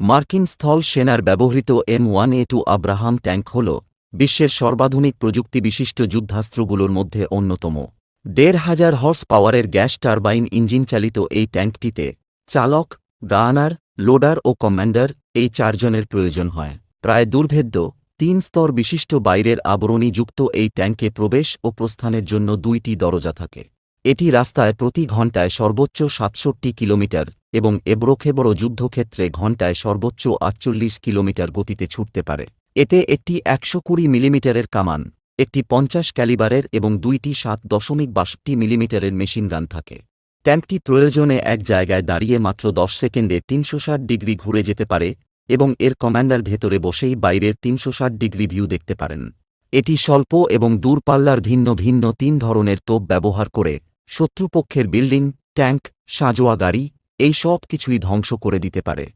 মার্কিন স্থল সেনার ব্যবহৃত M one A two Abraham tank হল বিশ্বের সর্বাধুনিক প্রযুক্তি বিশিষ্ট যুদ্ধাস্ত্রগুলোর মধ্যে অন্যতম। দেড় হাজার হর্স পাওয়ারের গ্যাস টারবাইন ইঞ্জিন চালিত এই ট্যাঙ্কটিতে চালক গানার লোডার ও কমান্ডার এই চারজনের প্রয়োজন হয়। প্রায় দুর্ভেদ্য তিন স্তর বিশিষ্ট বাইরের আবরণীযুক্ত এই ট্যাঙ্কে প্রবেশ ও প্রস্থানের জন্য দুইটি দরজা থাকে। এটি রাস্তায় প্রতি ঘণ্টায় সর্বোচ্চ সাতষট্টি কিলোমিটার এবং এবড়োখেবড়ো যুদ্ধক্ষেত্রে ঘণ্টায় সর্বোচ্চ আটচল্লিশ কিলোমিটার গতিতে ছুটতে পারে। এতে একটি একশো কুড়ি মিলিমিটারের কামান, একটি পঞ্চাশ ক্যালিবারের এবং দুইটি সাত দশমিক বাষট্টি মিলিমিটারের মেশিনগান থাকে। ট্যাঙ্কটি প্রয়োজনে এক জায়গায় দাঁড়িয়ে মাত্র দশ সেকেন্ডে তিনশো ষাট ডিগ্রি ঘুরে যেতে পারে এবং এর কমান্ডার ভেতরে বসেই বাইরের তিনশো ষাট ডিগ্রি ভিউ দেখতে পারেন। এটি স্বল্প এবং দূরপাল্লার ভিন্ন ভিন্ন তিন ধরনের তোপ ব্যবহার করে শত্রুপক্ষের বিল্ডিং, ট্যাঙ্ক, সাঁজোয়া গাড়ি এই সব কিছুই ধ্বংস করে দিতে পারে।